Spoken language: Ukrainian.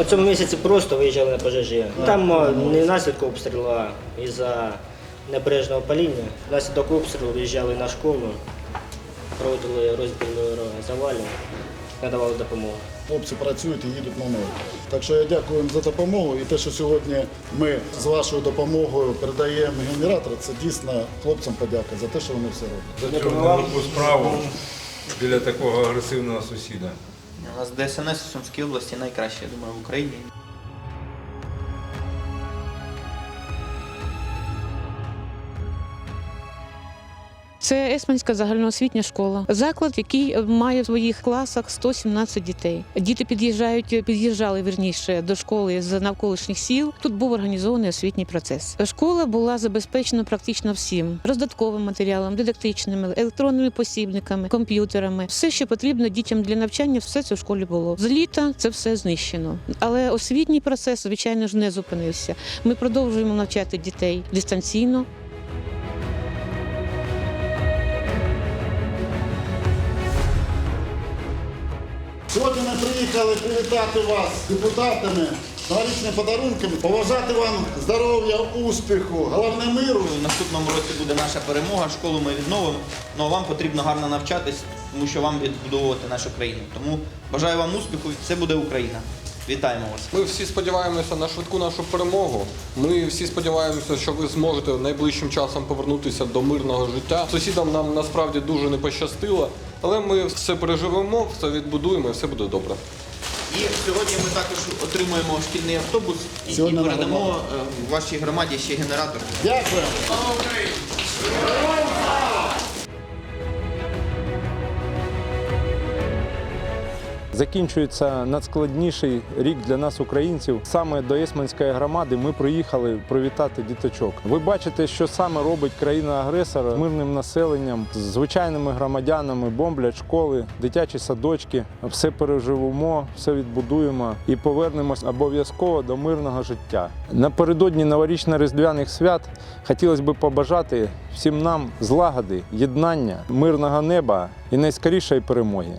У цьому місяці просто виїжджали на пожежі. Там не внаслідок обстрілу, а із-за небережного паління. Внаслідок обстрілу виїжджали на школу, проводили розбір завалів, надавали допомогу. Хлопці працюють і їдуть на ноги. Так що я дякую їм за допомогу. І те, що сьогодні ми з вашою допомогою передаємо генератор, це дійсно хлопцям подяка за те, що вони все роблять. за цю нелегку справу біля такого агресивного сусіда. У нас ДСНС у Сумській області найкраще, я думаю, в Україні. Це Есманська загальноосвітня школа. Заклад, який має в своїх класах 117 дітей. Діти під'їжджають, під'їжджали вірніше до школи з навколишніх сіл. Тут був організований освітній процес. Школа була забезпечена практично всім: роздатковим матеріалом, дидактичними, електронними посібниками, комп'ютерами. Все, що потрібно дітям для навчання, все це в школі було. З літа це все знищено. Але освітній процес, звичайно ж, не зупинився. Ми продовжуємо навчати дітей дистанційно. Сьогодні ми приїхали привітати вас з депутатами, новорічними подарунками, поважати вам здоров'я, успіху, головне миру. В наступному році буде наша перемога, школу ми відновимо. Ну вам потрібно гарно навчатись, тому що вам відбудовувати нашу країну. Тому бажаю вам успіху, це буде Україна. Вітаємо вас. Ми всі сподіваємося на швидку нашу перемогу. Ми всі сподіваємося, що ви зможете найближчим часом повернутися до мирного життя. Сусідам нам насправді дуже не пощастило, але ми все переживемо, все відбудуємо і все буде добре. І сьогодні ми також отримуємо шкільний автобус і, і передамо е, вашій громаді ще генератор. Дякую. Закінчується надскладніший рік для нас, українців. Саме до Есманської громади ми приїхали привітати діточок. Ви бачите, що саме робить країна-агресор з мирним населенням, з звичайними громадянами, бомблять школи, дитячі садочки. Все переживемо, все відбудуємо і повернемось обов'язково до мирного життя. Напередодні новорічно-різдвяних свят хотілося б побажати всім нам злагоди, єднання, мирного неба і найскорішої перемоги.